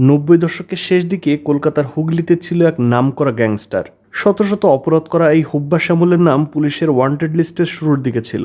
নব্বই দশকের শেষ দিকে কলকাতার হুগলিতে ছিল এক নামকরা গ্যাংস্টার। শত শত অপরাধ করা এই হুব্বা শ্যামলের নাম পুলিশের ওয়ান্টেড লিস্টের শুরুর দিকে ছিল।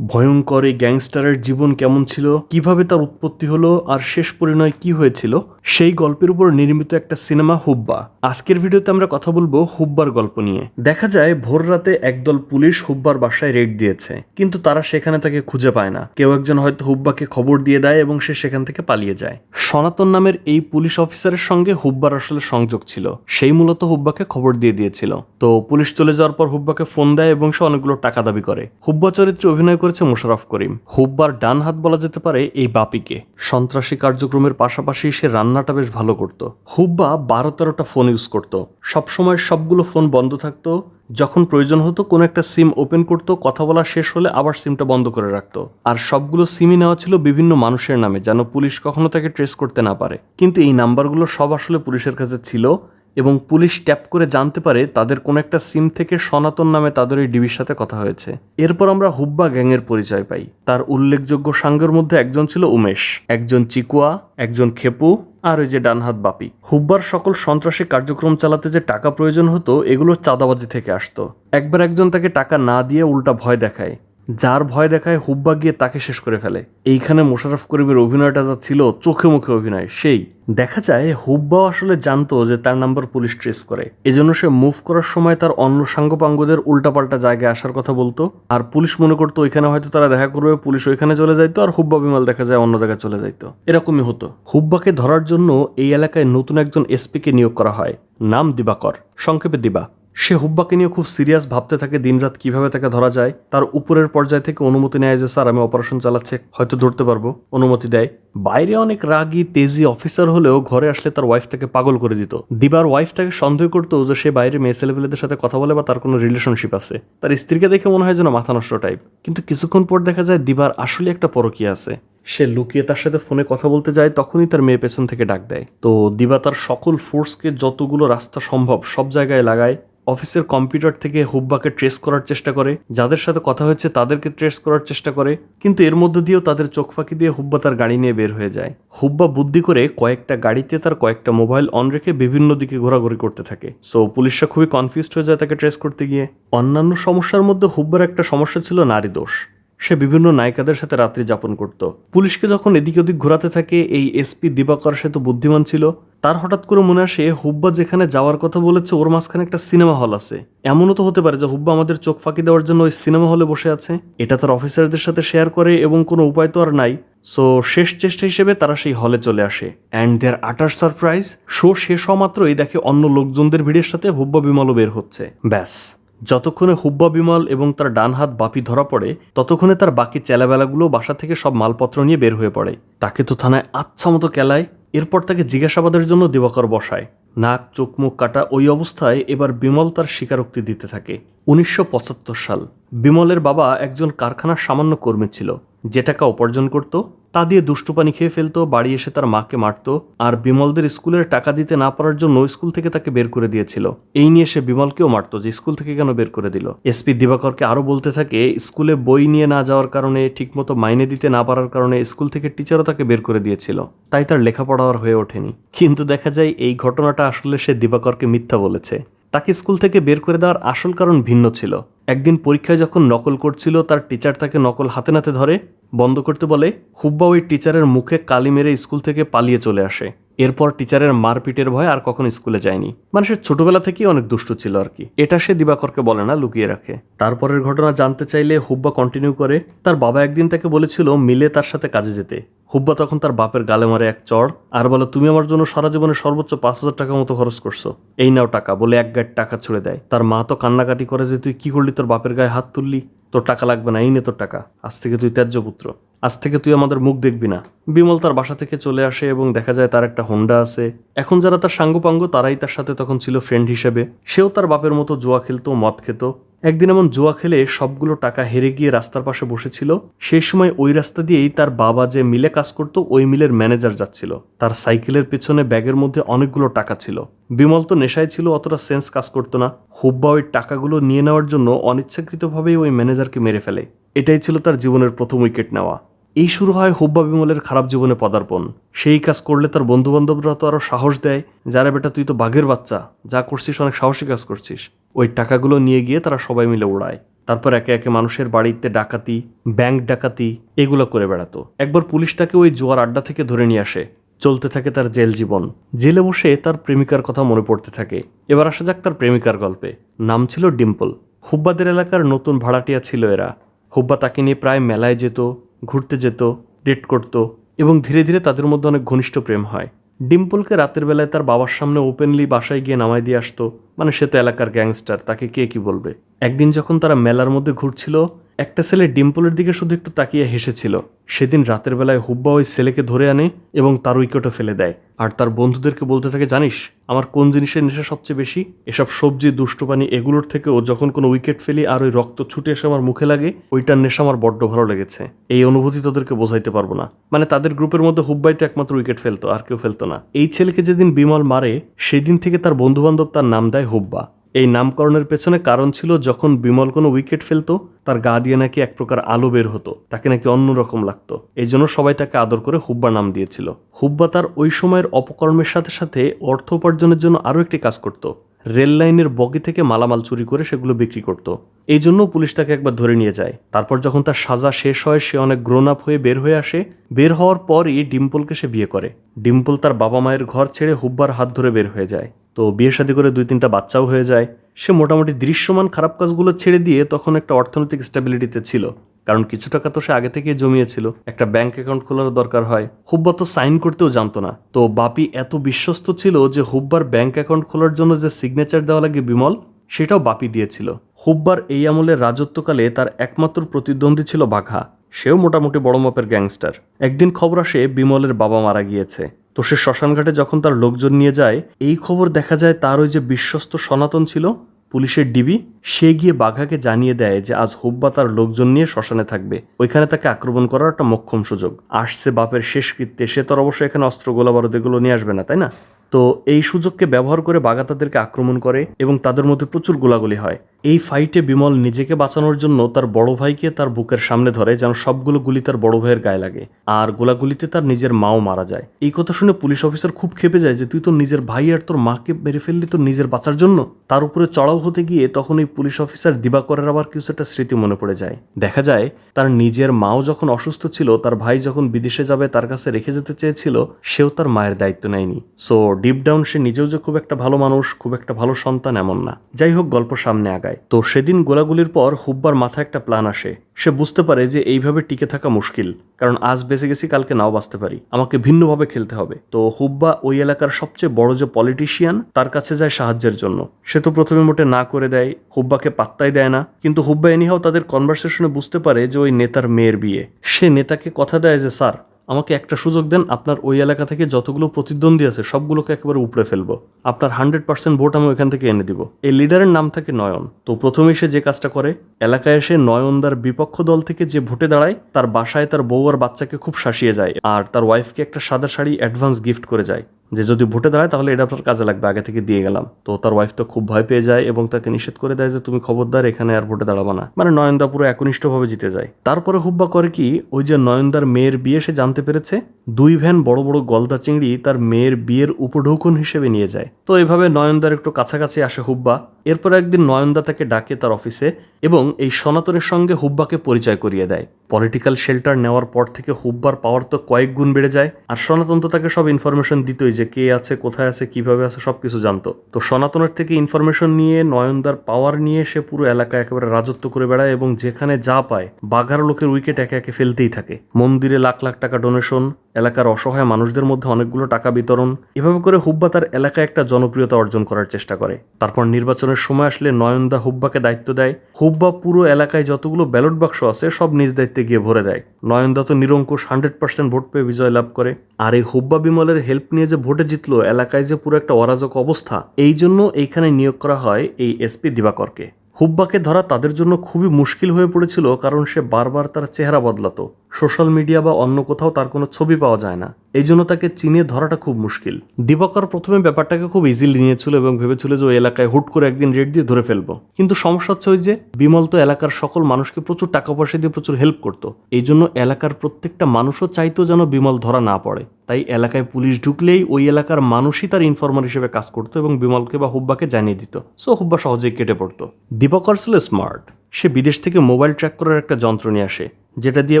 ভয়ঙ্কর এই গ্যাংস্টারের জীবন কেমন ছিল, কীভাবে তার উৎপত্তি হলো আর শেষ পরিণয় কি হয়েছিল, সেই গল্পের উপর নির্মিত একটা সিনেমা হুব্বা। আজকের ভিডিওতে আমরা কথা বলব হুব্বার গল্প নিয়ে। দেখা যায়, ভোর রাতে একদল পুলিশ হুব্বার বাসায় রেড দিয়েছে, কিন্তু তারা সেখানে তাকে খুঁজে পায় না। কেউ একজন হয়তো হুব্বাকে খবর দিয়ে দেয় এবং সে সেখান থেকে পালিয়ে যায়। সনাতন নামের এই পুলিশ অফিসারের সঙ্গে হুব্বার আসলে সংযোগ ছিল। সেই মূলত হুব্বাকে খবর দিয়ে দিয়েছিল। তো পুলিশ চলে যাওয়ার পর হুব্বাকে ফোন দেয় এবং সে অনেকগুলো টাকা দাবি করে। হুব্বা চরিত্রে অভিনয় করেছে মোশাররফ করিম। হুব্বার ডান হাত বলা যেতে পারে এই বাপিকে। সন্ত্রাসী কার্যক্রমের পাশাপাশি সে রান্নাটা বেশ ভালো করত। হুব্বা বারো তেরোটা ফোন ইউজ করত। সবসময় সবগুলো ফোন বন্ধ থাকতো। যখন প্রয়োজন হতো, কোনো একটা সিম ওপেন করতো, কথা বলা শেষ হলে আবার সিমটা বন্ধ করে রাখতো। আর সবগুলো সিমই নেওয়া ছিল বিভিন্ন মানুষের নামে, যেন পুলিশ কখনো তাকে ট্রেস করতে না পারে। কিন্তু এই নাম্বারগুলো সব আসলে পুলিশের কাছে ছিল। এবং পুলিশ ট্যাপ করে জানতে পারে তাদের কোনো একটা সিম থেকে সনাতন নামে তাদের ওই ডিবির সাথে কথা হয়েছে। এরপর আমরা হুব্বা গ্যাংয়ের পরিচয় পাই। তার উল্লেখযোগ্য সাঙ্গের মধ্যে একজন ছিল উমেশ, একজন চিকুয়া, একজন খেপু আর ওই যে ডানহাত বাপি। হুব্বার সকল সন্ত্রাসী কার্যক্রম চালাতে যে টাকা প্রয়োজন হতো, এগুলো চাঁদাবাজি থেকে আসতো। একবার একজন তাকে টাকা না দিয়ে উল্টা ভয় দেখায়। যার ভয় দেখায় হুব্বা গিয়ে তাকে শেষ করে ফেলে। এইখানে মোশারফ করিমের অভিনয়টা যা ছিল চোখে মুখে অভিনয়, সেই। দেখা যায় হুব্বাও আসলে জানতো যে তার নাম্বার পুলিশ ট্রেস করে। এজন্য সে মুভ করার সময় তার অন্য সাঙ্গপাঙ্গদের উল্টাপাল্টা জায়গায় আসার কথা বলতো। আর পুলিশ মনে করতো ওইখানে হয়তো তারা দেখা করবে, পুলিশ ওইখানে চলে যাইতো আর হুব্বা বিমাল দেখা যায় অন্য জায়গায় চলে যাইতো। এরকমই হতো। হুব্বাকে ধরার জন্য এই এলাকায় নতুন একজন এসপিকে নিয়োগ করা হয়। নাম দিবাকর, সংক্ষেপে দিবা। সে হুব্বাকে নিয়ে খুব সিরিয়াস ভাবতে থাকে দিনরাত কীভাবে তাকে ধরা যায়। তার উপরের পর্যায় থেকে অনুমতি নেয় যে, স্যার, আমি অপারেশন চালাচ্ছে, হয়তো ধরতে পারব। অনুমতি দেয়। বাইরে অনেক রাগী, তেজি অফিসার হলেও ঘরে আসলে তার ওয়াইফ তাকে পাগল করে দিত। দিবার ওয়াইফ তাকে সন্দেহ করতো যে, সে বাইরে মেয়ে ছেলেপেলেদের সাথে কথা বলে বা তার কোনো রিলেশনশিপ আছে। তার স্ত্রীকে দেখে মনে হয় যেন মাথা নষ্ট টাইপ কিন্তু কিছুক্ষণ পর দেখা যায় দিবার আসলে একটা পরকীয়া আছে। সে লুকিয়ে তার সাথে ফোনে কথা বলতে যায়, তখনই তার মেয়ে পেছন থেকে ডাক দেয়। তো দিবা তার সকল ফোর্সকে যতগুলো রাস্তা সম্ভব সব জায়গায় লাগায় অফিসের কম্পিউটার থেকে হুব্বাকে ট্রেস করার চেষ্টা করে, যাদের সাথে কথা হয়েছে তাদেরকে ট্রেস করার চেষ্টা করে, কিন্তু এর মধ্যে দিয়েও তাদের চোখ ফাঁকি দিয়ে হুব্বা তার গাড়ি নিয়ে বের হয়ে যায়। হুব্বা বুদ্ধি করে কয়েকটা গাড়িতে তার কয়েকটা মোবাইল অন রেখে বিভিন্ন দিকে ঘোরাঘুরি করতে থাকে। সো পুলিশরা খুবই কনফিউজড হয়ে যায় তাকে ট্রেস করতে গিয়ে। অন্যান্য সমস্যার মধ্যে হুব্বার একটা সমস্যা ছিল নারী দোষ। সে বিভিন্ন নায়িকাদের সাথে রাত্রি যাপন করত। পুলিশকে যখন এদিক ওদিক ঘোরাতে থাকে, এই এসপি দিবাকর সে তো বুদ্ধিমান ছিল। তার হঠাৎ করে মনে আসে, হুব্বা যেখানে যাওয়ার কথা বলেছে, ওর মাঝখানে একটা সিনেমা হল আছে। এমনও তো হতে পারে যে হুব্বা আমাদের চোখ ফাঁকি দেওয়ার জন্য ওই সিনেমা হলে বসে আছে। এটা তার অফিসারদের সাথে শেয়ার করে এবং কোনো উপায় তো আর নাই। সো, শেষ চেষ্টা হিসেবে তারা সেই হলে চলে আসে। অ্যান্ড দেয়ার আটার সারপ্রাইজ, শো শেষ হওয়া মাত্রই দেখে অন্য লোকজনদের ভিড়ের সাথে হুব্বা বিমলও বের হচ্ছে। ব্যাস। যতক্ষণে হুব্বা বিমল এবং তার ডান হাত বাপি ধরা পড়ে, ততক্ষণে তার বাকি চেলাবেলাগুলো বাসা থেকে সব মালপত্র নিয়ে বের হয়ে পড়ে। তাকে তো থানায় আচ্ছা মতো কেলায়, এরপর তাকে জিজ্ঞাসাবাদের জন্য দিবাকর বসায়। নাক, চোখ, মুখ কাটা ওই অবস্থায় এবার বিমল তার স্বীকারোক্তি দিতে থাকে। উনিশশো পঁচাত্তর সাল। বিমলের বাবা একজন কারখানার সামান্য কর্মী ছিল। যে টাকা উপার্জন করত, তা দিয়ে দুষ্টু পানি খেয়ে ফেলতো, বাড়ি এসে তার মাকে মারত আর বিমলদের স্কুলের টাকা দিতে না পারার জন্য স্কুল থেকে তাকে বের করে দিয়েছিল। এই নিয়ে সে বিমলকেও মারতো যে স্কুল থেকে কেন বের করে দিল। এসপি দিবাকরকে আরও বলতে থাকে, স্কুলে বই নিয়ে না যাওয়ার কারণে, ঠিকমতো মাইনে দিতে না পারার কারণে স্কুল থেকে টিচারও তাকে বের করে দিয়েছিল। তাই তার লেখাপড়া আর হয়ে ওঠেনি। কিন্তু দেখা যায় এই ঘটনাটা আসলে সে দিবাকরকে মিথ্যা বলেছে। তাকে স্কুল থেকে বের করে দেওয়ার আসল কারণ ভিন্ন ছিল। একদিন পরীক্ষায় যখন নকল করছিল, তার টিচার তাকে নকল হাতে নাতে ধরে, বন্ধ করতে বলে, হুব্বা ওই টিচারের মুখে কালি মেরে স্কুল থেকে পালিয়ে চলে আসে। এরপর টিচারের মারপিটের ভয় আর কখন স্কুলে যায়নি। মানে সে ছোটবেলা থেকেই অনেক দুষ্টু ছিল আর কি। এটা সে দিবাকরকে বলে না, লুকিয়ে রাখে। তারপরের ঘটনা জানতে চাইলে হুব্বা কন্টিনিউ করে, তার বাবা একদিন তাকে বলেছিল মিলে তার সাথে কাজে যেতে। হুব্বা তখন তার বাপের গালে মারে এক চড়, আর বলে, তুমি আমার জন্য সারা জীবনে সর্বোচ্চ পাঁচ হাজার টাকা মতো খরচ করছ। এই নাও টাকা, বলে এক গায়ে টাকা ছুড়ে দেয়। তার মা তো কান্নাকাটি করে যে, তুই কি করলি, তোর বাপের গায়ে হাত তুললি? তোর টাকা লাগবে না, এই নে তোর টাকা। আজ থেকে তুই ত্যায্য পুত্র। আজ থেকে তুই আমাদের মুখ দেখবি না। বিমল তার বাসা থেকে চলে আসে এবং দেখা যায় তার একটা হোন্ডা আছে। এখন যারা তার সাঙ্গপাঙ্গ, তারাই তার সাথে তখন ছিল ফ্রেন্ড হিসেবে। সেও তার বাপের মতো জুয়া খেলতো, মদ খেত। একদিন এমন জুয়া খেলে সবগুলো টাকা হেরে গিয়ে রাস্তার পাশে বসেছিল। সেই সময় ওই রাস্তা দিয়েই তার বাবা যে মিলে কাজ করত, ওই মিলের ম্যানেজার যাচ্ছিল। তার সাইকেলের পেছনে ব্যাগের মধ্যে অনেকগুলো টাকা ছিল। বিমল তো নেশায় ছিল, অতটা সেন্স কাজ করতো না। হুব্বা ওই টাকাগুলো নিয়ে নেওয়ার জন্য অনিচ্ছাকৃতভাবেই ওই ম্যানেজারকে মেরে ফেলে। এটাই ছিল তার জীবনের প্রথম উইকেট নেওয়া। এই শুরু হয় হুব্বা বিমলের খারাপ জীবনে পদার্পণ। সেই কাজ করলে তার বন্ধু বান্ধবরা তো আরও সাহস দেয়, যারা বেটা, তুই তো বাঘের বাচ্চা, যা করছিস অনেক সাহসী কাজ করছিস। ওই টাকাগুলো নিয়ে গিয়ে তারা সবাই মিলে উড়ায়। তারপর একে একে মানুষের বাড়িতে ডাকাতি, ব্যাংক ডাকাতি, এগুলো করে বেড়াতো। একবার পুলিশ তাকে ওই জোয়ার আড্ডা থেকে ধরে নিয়ে আসে। চলতে থাকে তার জেল জীবন। জেলে বসে তার প্রেমিকার কথা মনে পড়তে থাকে। এবার আসা যাক তার প্রেমিকার গল্পে। নাম ছিল ডিম্পল। হুব্বাদের এলাকার নতুন ভাড়াটিয়া ছিল এরা। হুব্বা তাকে নিয়ে প্রায় মেলায় যেত। ঘুরতে যেত, ডেট করত এবং ধীরে ধীরে তাদের মধ্যে অনেক ঘনিষ্ঠ প্রেম হয়। ডিম্পলকে রাতের বেলায় তার বাবার সামনে ওপেনলি বাসায় গিয়ে নামায় দিয়ে আসতো। মানে সে তো এলাকার গ্যাংস্টার তাকে কে কি বলবে? একদিন যখন তারা মেলার মধ্যে ঘুরছিল একটা ছেলে ডিম্পলের দিকে শুধু একটু তাকিয়ে হেসেছিল। সেদিন রাতের বেলায় হুব্বা ওই ছেলেকে ধরে আনে এবং তার উইকেটও ফেলে দেয়। আর তার বন্ধুদেরকে বলতে থাকে, জানিস, আমার কোন জিনিসের নেশা সবচেয়ে বেশি? এসব সবজি, দুষ্টু পানি এগুলোর থেকেও যখন কোনো উইকেট ফেলি আর ওই রক্ত ছুটে এসে আমার মুখে লাগে, ওইটার নেশা আমার বড্ড ভালো লেগেছে। এই অনুভূতি তোদেরকে বোঝাইতে পারব না। মানে তাদের গ্রুপের মধ্যে হুব্বাই তো একমাত্র উইকেট ফেলতো, আর কেউ ফেলতো না। এই ছেলেকে যেদিন বিমল মারে, সেদিন থেকে তার বন্ধু বান্ধব তার নাম দেয় হুব্বা। এই নামকরণের পেছনে কারণ ছিল যখন বিমল কোনো উইকেট ফেলতো, তার গা দিয়ে নাকি এক প্রকার আলো বের হতো, তাকে নাকি অন্যরকম লাগতো। এই জন্য সবাই তাকে আদর করে হুব্বা নাম দিয়েছিল। হুব্বা তার ওই সময়ের অপকর্মের সাথে সাথে অর্থ উপার্জনের জন্য আরও একটি কাজ করত। রেল লাইনের বগি থেকে মালামাল চুরি করে সেগুলো বিক্রি করত। এই জন্য পুলিশ তাকে একবার ধরে নিয়ে যায়। তারপর যখন তার সাজা শেষ হয়, সে অনেক গ্রোন আপ হয়ে বের হয়ে আসে। বের হওয়ার পরই ডিম্পলকে সে বিয়ে করে। ডিম্পল তার বাবা মায়ের ঘর ছেড়ে হুব্বার হাত ধরে বের হয়ে যায়। তো বিয়ে শাদী করে দুই তিনটা বাচ্চাও হয়ে যায়। সে মোটামুটি দৃশ্যমান খারাপ কাজগুলো ছেড়ে দিয়ে তখন একটা অর্থনৈতিক স্টেবিলিটিতে ছিল। কারণ কিছু টাকা তো সে আগে থেকে জমিয়েছিল। একটা ব্যাংক অ্যাকাউন্ট খোলার দরকার হয়। হুব্বা তো সাইন করতেও জানতো না। তো বাপি এত বিশ্বস্ত ছিল যে হুব্বার ব্যাংক অ্যাকাউন্ট খোলার জন্য যে সিগনেচার দেওয়া লাগে বিমল, সেটাও বাপি দিয়েছিল। হুব্বার এই আমলের রাজত্বকালে তার একমাত্র প্রতিদ্বন্দ্বী ছিল বাঘা। সেও মোটামুটি বড় মাপের গ্যাংস্টার একদিন খবর আসে বিমলের বাবা মারা গিয়েছে। তো সে শ্মশানঘাটে যখন তার লোকজন নিয়ে যায়, এই খবর দেখা যায় তার ওই যে বিশ্বস্ত সনাতন ছিল, পুলিশের ডিবি, সে গিয়ে বাঘাকে জানিয়ে দেয় যে আজ হুব্বা তার লোকজন নিয়ে শ্মশানে থাকবে। ওইখানে তাকে আক্রমণ করার একটা মক্ষম সুযোগ। আসছে বাপের শেষ কৃত্যে, সে তো আর অবশ্যই এখানে অস্ত্র গোলা এগুলো নিয়ে আসবে না, তাই না? তো এই সুযোগকে ব্যবহার করে বাঘা তাদেরকে আক্রমণ করে এবং তাদের মধ্যে প্রচুর গোলাগুলি হয়। এই ফাইটে বিমল নিজেকে বাঁচানোর জন্য তার বড় ভাইকে তার বুকের সামনে ধরে যেন সবগুলো গুলি তার বড় ভাইয়ের গায়ে লাগে। আর গোলাগুলিতে তার নিজের মাও মারা যায়। এই কথা শুনে পুলিশ অফিসার খুব খেপে যায় যে, তুই তো নিজের ভাই আর তোর মাকে মেরে ফেললি তোর নিজের বাঁচার জন্য? তার উপরে চড়াও হতে গিয়ে তখন এই পুলিশ অফিসার দিবাকরের আবার কিছু একটা স্মৃতি মনে পড়ে যায়। দেখা যায়, তার নিজের মাও যখন অসুস্থ ছিল, তার ভাই যখন বিদেশে যাবে তার কাছে রেখে যেতে চেয়েছিল, সেও তার মায়ের দায়িত্ব নেয়নি। সো ডিপ ডাউন সে নিজেও যে খুব একটা ভালো মানুষ, খুব একটা ভালো সন্তান এমন না। যাই হোক, গল্প সামনে আগায়। তো সেদিন গোলাগুলির পর হুব্বার মাথায় একটা প্ল্যান আসে। সে বুঝতে পারে যে এইভাবে টিকে থাকা মুশকিল, কারণ আজ বেঁচে গেছি, কালকে নাও বাঁচতে পারি। আমাকে ভিন্নভাবে খেলতে হবে। তো হুব্বা ওই এলাকার সবচেয়ে বড় যে পলিটিশিয়ান তার কাছে যায় সাহায্যের জন্য। সে তো প্রথমে মোটে না করে দেয়, হুব্বাকে পাত্তাই দেয় না। কিন্তু হুব্বা এনিহাও তাদের কনভারসেশনে বুঝতে পারে যে ওই নেতার মেয়ের বিয়ে। সে নেতাকে কথা দেয় যে, স্যার আমাকে একটা সুযোগ দেন, আপনার ওই এলাকা থেকে যতগুলো প্রতিদ্বন্দ্বী আছে সবগুলোকে একেবারে উপড়ে ফেলব। আপনার হান্ড্রেড পার্সেন্ট ভোট আমি ওইখান থেকে এনে দিব। এই লিডারের নাম থাকে নয়ন। তো প্রথমে সে যে কাজটা করে, এলাকায় এসে নয়নদার বিপক্ষ দল থেকে যে ভোটে দাঁড়ায়, তার বাসায় তার বউ আর বাচ্চাকে খুব শাসিয়ে যায় আর তার ওয়াইফকে একটা সাদা শাড়ি অ্যাডভান্স গিফট করে যায়। যে যদি ভোটে দাঁড়ায় তাহলে এটা আপনার কাজে লাগবে, আগে থেকে দিয়ে গেলাম। তো তার ওয়াইফ তো খুব ভয় পেয়ে যায় এবং তাকে নিষেধ করে দেয় যে তুমি খবরদার, এখানে আর ভোটে দাঁড়াবা না। মানে নয়নদা পুরো একনিষ্ঠভাবে জিতে যায়। তারপরে হুব্বা করে কি, ওই যে নয়নদার মেয়ের বিয়ে সে জানতে পেরেছে? দুই ভ্যান বড় বড় গলদা চিংড়ি তার মেয়ের বিয়ের উপঢৌকন হিসেবে নিয়ে যায়। তো এভাবে নয়নদার একটু কাছাকাছি আসে হুব্বা। এরপর একদিন নয়নদা তাকে ডাকে তার অফিসে এবং এই সনাতনের সঙ্গে হুব্বাকে পরিচয় করিয়ে দেয়। পলিটিক্যাল শেল্টার নেওয়ার পর থেকে হুব্বার পাওয়ার তো কয়েক গুণ বেড়ে যায় আর সনাতন তো তাকে সব ইনফরমেশন দিতই যে কে আছে, কোথায় আছে, কীভাবে আছে সব কিছু জানতো। তো সনাতনের থেকে ইনফরমেশন নিয়ে নয়নদার পাওয়ার নিয়ে সে পুরো এলাকায় একেবারে রাজত্ব করে বেড়ায় এবং যেখানে যা পায় বাঘার লোকের উইকেট একে একে ফেলতেই থাকে। মন্দিরে লাখ লাখ টাকা ডোনেশন এলাকার অসহায় মানুষদের মধ্যে অনেকগুলো টাকা বিতরণ, এভাবে করে হুব্বা তার এলাকায় একটা জনপ্রিয়তা অর্জন করার চেষ্টা করে। তারপর নির্বাচনের সময় আসলে নয়নদা হুব্বাকে দায়িত্ব দেয়। হুব্বা পুরো এলাকায় যতগুলো ব্যালট বাক্স আছে, সব নিজ দায়িত্বে গিয়ে ভরে দেয়। নয়নদা তো নিরঙ্কুশ হান্ড্রেড পার্সেন্ট ভোট পেয়ে বিজয় লাভ করে। আর এই হুব্বা বিমলের হেল্প নিয়ে যে ভোটে জিতলো, এলাকায় যে পুরো একটা অরাজক অবস্থা, এই জন্য এইখানে নিয়োগ করা হয় এই এসপি দিবাকরকে। হুব্বাকে ধরা তাদের জন্য খুবই মুশকিল হয়ে পড়েছিল, কারণ সে বারবার তার চেহারা বদলাতো। সোশ্যাল মিডিয়া বা অন্য কোথাও তার কোনো ছবি পাওয়া যায় না। এই জন্য তাকে চিনে ধরাটা খুব মুশকিল। দিবাকর প্রথমে ব্যাপারটাকে খুব ইজিলি নিয়েছিল এবং ভেবেছিল যে ওই এলাকায় হুট করে একদিন রেড দিয়ে ধরে ফেলব। কিন্তু সমস্যা হচ্ছে ওই যে বিমল তো এলাকার সকল মানুষকে প্রচুর টাকা পয়সা দিয়ে প্রচুর হেল্প করতো। এই জন্য এলাকার প্রত্যেকটা মানুষও চাইতো যেন বিমল ধরা না পড়ে। তাই এলাকায় পুলিশ ঢুকলেই ওই এলাকার মানুষই তার ইনফরমার হিসেবে কাজ করতো এবং বিমলকে বা হুব্বাকে জানিয়ে দিত। সো হুব্বা সহজেই কেটে পড়তো। দিবাকর ছিল স্মার্ট সে বিদেশ থেকে মোবাইল ট্র্যাক করার একটা যন্ত্র নিয়ে আসে। যেটা দিয়ে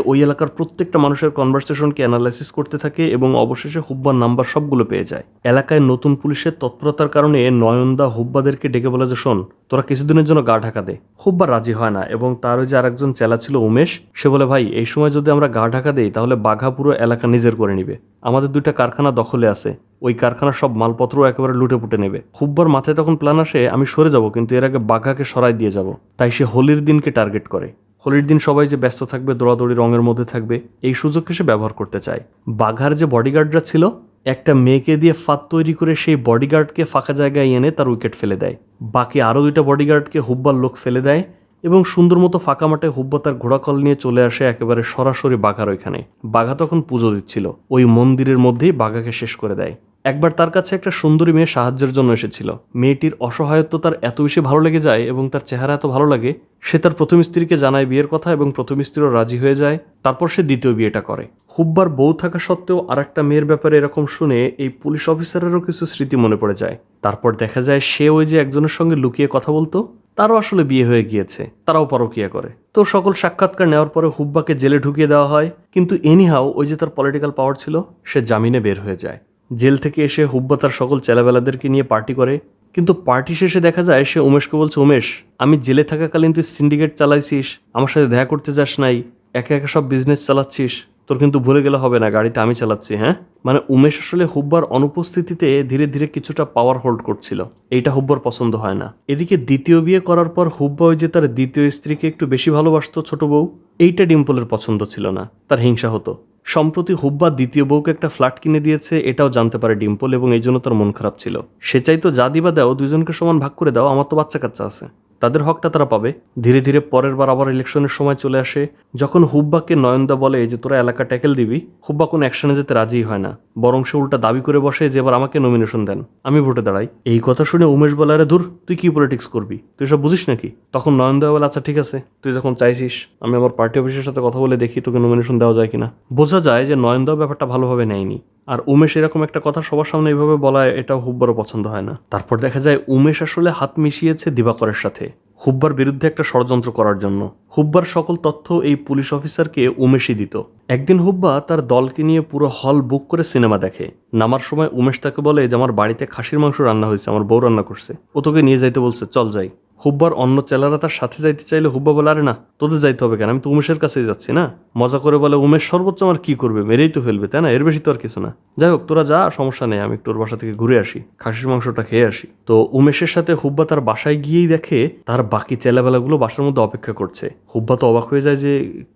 ওই এলাকার প্রত্যেকটা মানুষের কনভারসেশনকে অ্যানালাইসিস করতে থাকে এবং অবশেষে হুব্বার নাম্বার সবগুলো পেয়ে যায়। এলাকায় নতুন পুলিশের তৎপরতার কারণে নয়নদা হুব্বাদেরকে ডেকে বলে যে, শোন, তোরা কিছুদিনের জন্য গা ঢাকা দে। হুব্বা রাজি হয় না এবং তার ওই যে আরেকজন চেলা ছিল উমেশ, সে বলে, ভাই, এই সময় যদি আমরা গা ঢাকা দেই, তাহলে বাঘা পুরো এলাকা নিজের করে নিবে। আমাদের দুইটা কারখানা দখলে আছে। ওই কারখানার সব মালপত্র একেবারে লুটে পুটে নেবে। হুব্বার মাথায় তখন প্ল্যান আসে, আমি সরে যাব, কিন্তু এর আগে বাঘাকে সরাই দিয়ে যাব। তাই সে হোলির দিনকে টার্গেট করে। হোলির দিন সবাই যে ব্যস্ত থাকবে, দৌড়াদৌড়ি রঙের মধ্যে থাকবে, এই সুযোগকে সে ব্যবহার করতে চায়। বাঘার যে বডিগার্ডরা ছিল, একটা মেয়েকে দিয়ে ফাঁদ তৈরি করে সেই বডিগার্ডকে ফাঁকা জায়গায় এনে তার উইকেট ফেলে দেয়। বাকি আরও দুইটা বডিগার্ডকে হুব্বার লোক ফেলে দেয় এবং সুন্দর মতো ফাঁকা মাঠে হুব্বা তার ঘোড়াকল নিয়ে চলে আসে একেবারে সরাসরি বাঘার ওইখানে। বাঘা তখন পুজো দিচ্ছিল। ওই মন্দিরের মধ্যেই বাঘাকে শেষ করে দেয়। একবার তার কাছে একটা সুন্দরী মেয়ে সাহায্যের জন্য এসেছিল। মেয়েটির অসহায়ত্ব তার এত বেশি ভালো লেগে যায় এবং তার চেহারা এত ভালো লাগে, সে তার প্রথম স্ত্রীকে জানায় বিয়ের কথা এবং প্রথম স্ত্রীও রাজি হয়ে যায়, তারপর সে দ্বিতীয় বিয়েটা করে। হুব্বার বউ থাকা সত্ত্বেও আর একটা মেয়ের ব্যাপারে এরকম শুনে এই পুলিশ অফিসারেরও কিছু স্মৃতি মনে পড়ে যায়। তারপর দেখা যায় সে ওই যে একজনের সঙ্গে লুকিয়ে কথা বলতো, তারও আসলে বিয়ে হয়ে গিয়েছে, তারাও পরকিয়া করে। তো সকল সাক্ষাৎকার নেওয়ার পরে হুব্বাকে জেলে ঢুকিয়ে দেওয়া হয়, কিন্তু এনিহাও ওই যে তার পলিটিক্যাল পাওয়ার ছিল, সে জামিনে বের হয়ে যায়। জেল থেকে এসে হুব্বা তার সকল চেলাবেলাদেরকে নিয়ে পার্টি করে। কিন্তু পার্টি শেষে দেখা যায় সে উমেশকে বলছে, উমেশ, আমি জেলে থাকাকালীন তুই সিন্ডিকেট চালাইছিস, আমার সাথে দেখা করতে যাস নাই, একা একা সব বিজনেস চালাচ্ছিস, তোর কিন্তু ভুলে গেলে হবে না, গাড়িটা আমি চালাচ্ছি হ্যাঁ? মানে উমেশ আসলে হুব্বার অনুপস্থিতিতে ধীরে ধীরে কিছুটা পাওয়ার হোল্ড করছিল। এইটা হুব্বার পছন্দ হয় না। এদিকে দ্বিতীয় বিয়ে করার পর হুব্বা ওই যে তার দ্বিতীয় স্ত্রীকে একটু বেশি ভালোবাসতো ছোট বউ, এইটা ডিম্পলের পছন্দ ছিল না, তার হিংসা হতো। সম্প্রতি হুব্বা দ্বিতীয় বউকে একটা ফ্ল্যাট কিনে দিয়েছে, এটাও জানতে পারে ডিম্পল এবং এই জন্য তার মন খারাপ ছিল। সে চাইতো যা দিবা দাও, দুজনকে সমান ভাগ করে দাও, আমার তো বাচ্চা কাচ্চা আছে। তাদের হকটা তারা পাবে। ধীরে ধীরে পরের বার আবার ইলেকশনের সময় চলে আসে। যখন হুব্বাকে নয়নদা বলে যে তোরা এলাকা ট্যাকেল দিবি, হুব্বা কোনো অ্যাকশনে যেতে রাজিই হয় না। বরং সে উল্টা দাবি করে বসে যে, এবার আমাকে নমিনেশন দেন, আমি ভোটে দাঁড়াই। এই কথা শুনে উমেশ বলে, আরে ধুর, তুই কি পলিটিক্স করবি? তুই সব বুঝিস নাকি? তখন নয়নদা বলে আচ্ছা ঠিক আছে, তুই যখন চাইছিস, আমি আমার পার্টি অফিসের সাথে কথা বলে দেখি তোকে নমিনেশন দেওয়া যায় কিনা। বোঝা যায় যে, নয়নদাও ব্যাপারটা ভালোভাবে নেয়নি। আর উমেশ এরকম একটা কথা সবার সামনে এইভাবে বলা এটাও হুব্বারও পছন্দ হয় না। তারপর দেখা যায়, উমেশ আসলে হাত মিশিয়েছে দিবাকরের সাথে, হুব্বার বিরুদ্ধে একটা ষড়যন্ত্র করার জন্য। হুব্বার সকল তথ্য এই পুলিশ অফিসারকে উমেশই দিত। একদিন হুব্বা তার দলকে নিয়ে পুরো হল বুক করে সিনেমা দেখে। নামার সময় উমেশ তাকে বলে যে, আমার বাড়িতে খাসির মাংস রান্না হয়েছে, আমার বউ রান্না করছে। ও তোকে নিয়ে যাইতে বলছে, চল যাই। হুব্বার অন্য চেলারা তার সাথে যাইতে চাইলে হুব্বা বলে, আরে না, তোদের যাইতে হবে কেন? আমি তো উমেশের কাছেই যাচ্ছি, না? মজা করে বলে, উমেশ, সর্বোচ্চ আমার কি করবে? মেরেই তো ফেলবে, তাই না? এর বেশি তো আর কিছু না। যাই হোক, তোরা যা, সমস্যা নেই, আমি একটু ওর বাসা থেকে ঘুরে আসি, খাসির মাংসটা খেয়ে আসি। তো উমেশের সাথে হুব্বা তার বাসায় গিয়েই দেখে তার বাকি চেলাবেলাগুলো বাসার মধ্যে অপেক্ষা করছে। হুব্বা তো অবাক হয়ে যায় যে,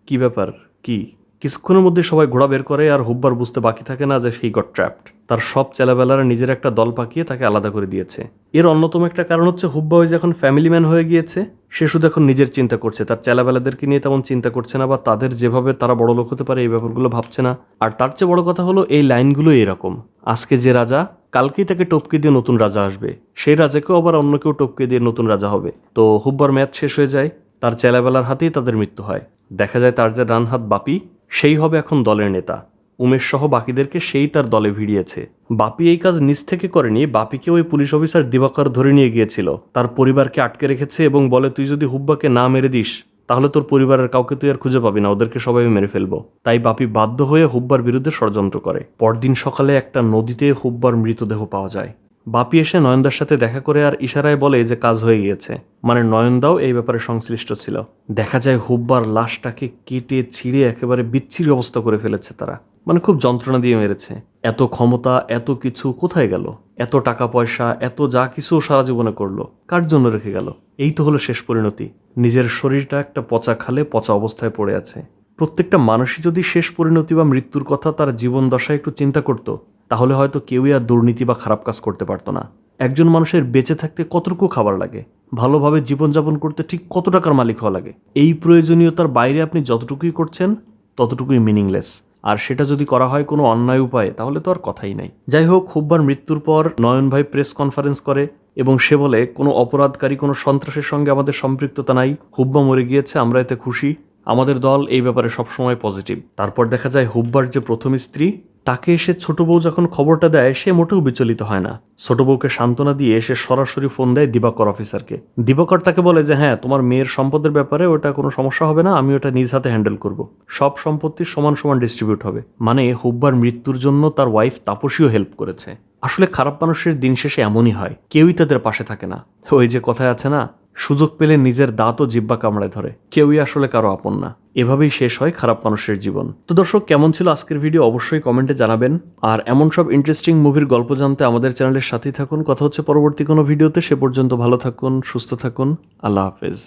কি ব্যাপার? কি? কিছুক্ষণের মধ্যে সবাই ঘোড়া বের করে আর হুব্বার বুঝতে বাকি থাকে না যে সেই গট ট্র্যাপড তার সব চেলাবেলারা নিজের একটা দল পাকিয়ে তাকে আলাদা করে দিয়েছে। এর অন্যতম একটা কারণ হচ্ছে হুব্বা ওই যে এখন ফ্যামিলি ম্যান হয়ে গিয়েছে, সে শুধু এখন নিজের চিন্তা করছে। তার চেলাবেলাদেরকে নিয়ে তেমন চিন্তা করছে না বা তাদের যেভাবে তারা বড় লোক হতে পারে এই ব্যাপারগুলো ভাবছে না। আর তার চেয়ে বড় কথা হলো এই লাইনগুলো এরকম। আজকে যে রাজা, কালকেই তাকে টপকে দিয়ে নতুন রাজা আসবে। সেই রাজাকেও আবার অন্য কেউ টপকে দিয়ে নতুন রাজা হবে। তো হুব্বার ম্যাচ শেষ হয়ে যায়, তার চেলাবেলার হাতেই তাদের মৃত্যু হয়। দেখা যায় তার যে ডান হাত বাপি সেই হবে এখন দলের নেতা। উমেশ সহ বাকিদেরকে সেই তার দলে ভিড়িয়েছে। বাপি এই কাজ নিজ থেকে করেনি, বাপিকে ওই পুলিশ অফিসার দিবাকর ধরে নিয়ে গিয়েছিল। তার পরিবারকে আটকে রেখেছে এবং বলে, তুই যদি হুব্বাকে না মেরে দিস, তাহলে তোর পরিবারের কাউকে তুই আর খুঁজে পাবি না, ওদেরকে সবাই মেরে ফেলব। তাই বাপি বাধ্য হয়ে হুব্বার বিরুদ্ধে ষড়যন্ত্র করে। পরদিন সকালে একটা নদীতে হুব্বার মৃতদেহ পাওয়া যায়। বাপি এসে নয়নদার সাথে দেখা করে আর ইশারায় বলে যে কাজ হয়ে গিয়েছে। মানে নয়নদাও এই ব্যাপারে সংশ্লিষ্ট ছিল। দেখা যায় হুব্বার লাশটাকে কেটে ছিঁড়ে একেবারে বিচ্ছিরি অবস্থা করে ফেলেছে তারা। মানে খুব যন্ত্রণা দিয়ে মেরেছে। এত ক্ষমতা, এত কিছু কোথায় গেল? এত টাকা পয়সা, এত যা কিছু সারা জীবনে করল। কার জন্য রেখে গেল? এই তো হলো শেষ পরিণতি। নিজের শরীরটা একটা পচা খালে পচা অবস্থায় পড়ে আছে। প্রত্যেকটা মানুষই যদি শেষ পরিণতি বা মৃত্যুর কথা তার জীবন দশায় একটু চিন্তা করত তাহলে হয়তো কেউই আর দুর্নীতি বা খারাপ কাজ করতে পারতো না। একজন মানুষের বেঁচে থাকতে কতটুকু খাবার লাগে? ভালোভাবে জীবনযাপন করতে ঠিক কত টাকার মালিক হওয়া লাগে? এই প্রয়োজনীয়তার বাইরে আপনি যতটুকুই করছেন, ততটুকুই মিনিংলেস আর সেটা যদি করা হয় কোনো অন্যায় উপায়ে, তাহলে তো আর কথাই নাই। যাই হোক হুব্বার মৃত্যুর পর নয়ন ভাই প্রেস কনফারেন্স করে এবং সে বলে, কোনো অপরাধকারী, কোনো সন্ত্রাসের সঙ্গে আমাদের সম্পৃক্ততা নাই। হুব্বা মরে গিয়েছে, আমরা এতে খুশি। আমাদের দল এই ব্যাপারে সবসময় পজিটিভ তারপর দেখা যায় হুব্বার যে প্রথম স্ত্রী তাকে এসে ছোট বউ যখন খবরটা দেয়, সে মোটেও বিচলিত হয় না। ছোট বউকে সান্ত্বনা দিয়ে এসে সরাসরি ফোন দেয় দিবাকর অফিসারকে। দিবাকর তাকে বলে যে হ্যাঁ তোমার মেয়ের সম্পদের ব্যাপারে ওটা কোনো সমস্যা হবে না, আমি ওটা নিজ হাতে হ্যান্ডেল করব। সব সম্পত্তি সমান সমান ডিস্ট্রিবিউট হবে। মানে হুব্বার মৃত্যুর জন্য তার ওয়াইফ তাপসীও হেল্প করেছে। আসলে খারাপ মানুষের দিন শেষে এমনই হয়, কেউই তাদের পাশে থাকে না। ওই যে কথায় আছে না, সুযোগ পেলে নিজের দাঁতও জিব্বা কামড়ায় ধরে, কেউই আসলে কারও আপন না। এভাবেই শেষ হয় খারাপ মানুষের জীবন। তো দর্শক, কেমন ছিল আজকের ভিডিও অবশ্যই কমেন্টে জানাবেন। আর এমন সব ইন্টারেস্টিং মুভির গল্প জানতে আমাদের চ্যানেলের সাথেই থাকুন। কথা হচ্ছে পরবর্তী কোনো ভিডিওতে, সে পর্যন্ত ভালো থাকুন, সুস্থ থাকুন। আল্লাহ হাফেজ।